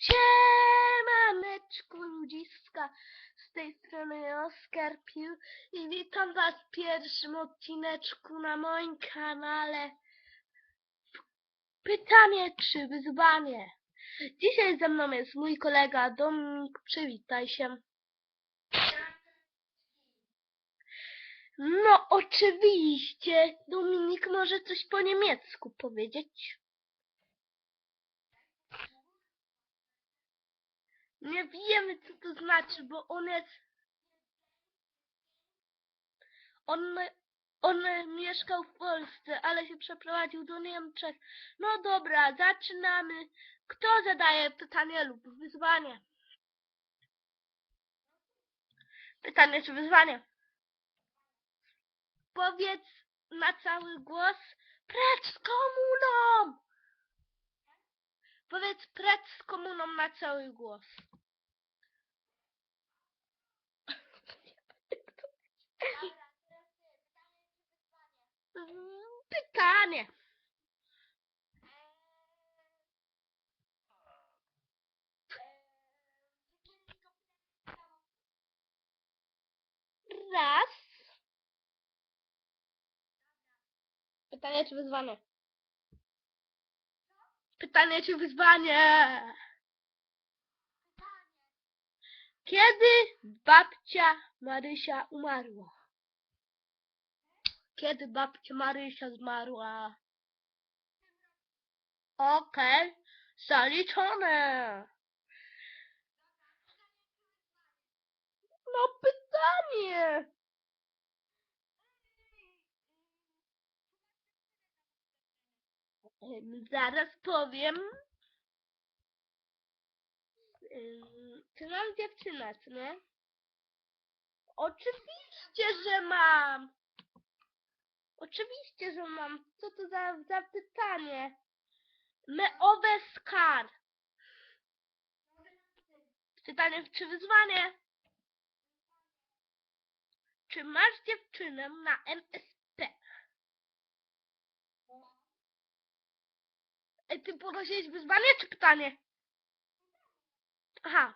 Siemaneczku ludziska, z tej strony Oskar Pił i witam was w pierwszym odcineczku na moim kanale. Pytanie czy wyzwanie? Dzisiaj ze mną jest mój kolega Dominik, przywitaj się. No oczywiście, Dominik może coś po niemiecku powiedzieć. Nie wiemy, co to znaczy, bo on jest... On, on mieszkał w Polsce, ale się przeprowadził do Niemczech. No dobra, zaczynamy. Kto zadaje pytanie lub wyzwanie? Pytanie czy wyzwanie? Powiedz na cały głos precz z komuną! Powiedz precz z komuną na cały głos. Pytanie. Raz. Pytanie czy wyzwanie? Pytanie czy wyzwanie? Kiedy babcia Marysia umarła? Kiedy babcia Marysia zmarła? Okej, zaliczone. No pytanie. Em, Zaraz powiem. Czy mam dziewczynę, czy nie? Oczywiście, że mam. Oczywiście, że mam. Co to za, za pytanie? Meowe skar. Pytanie czy wyzwanie? Czy masz dziewczynę na MSP? Ej, ty podnosiłeś wyzwanie czy pytanie? Aha.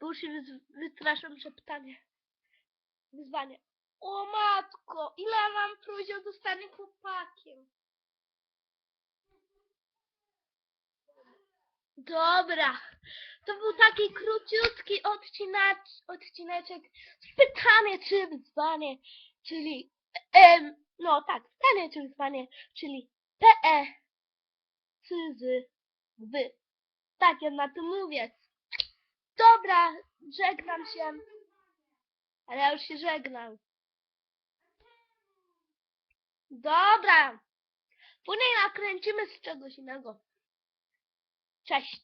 Bo już się wystraszam, że pytanie. Wyzwanie. O matko, ile mam próźnią zostanie chłopakiem? Dobra, to był taki króciutki odcinacz, odcineczek pytanie czy wyzwanie, czyli em, no tak, pytanie czy wyzwanie, czyli PE cyzy wy. Tak ja na to mówię. Dobra, żegnam się. Ale ja już się żegnam. Dobra. Później nakręcimy z czegoś innego. Cześć.